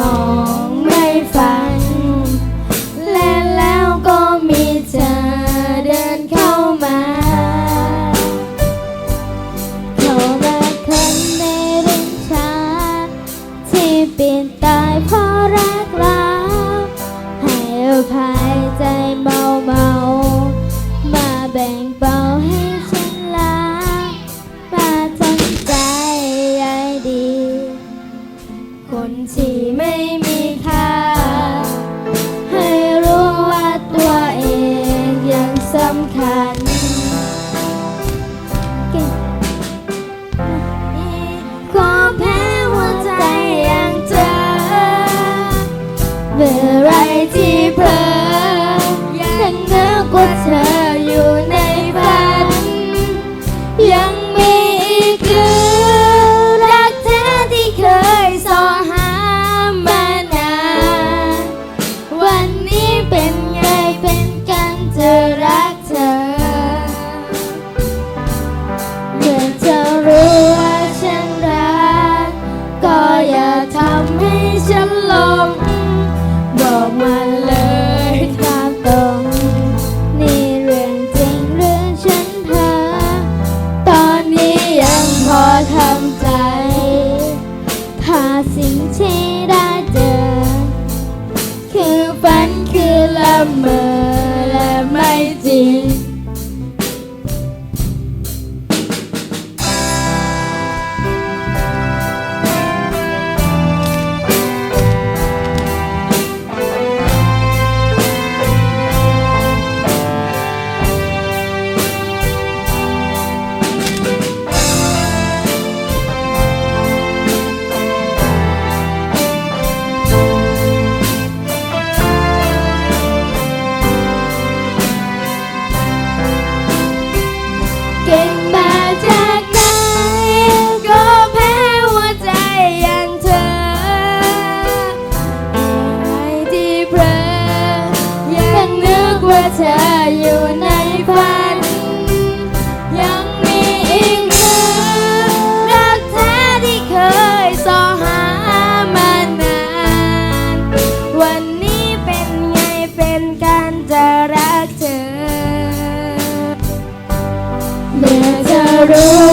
มองไม่ฝัน และแล้วก็มีเธอเดินเข้ามาเขารัคนในรุ่งช้าที่ปิดตายเพราะรักเรา เมื่อไรที่เพลอ มอ Shadow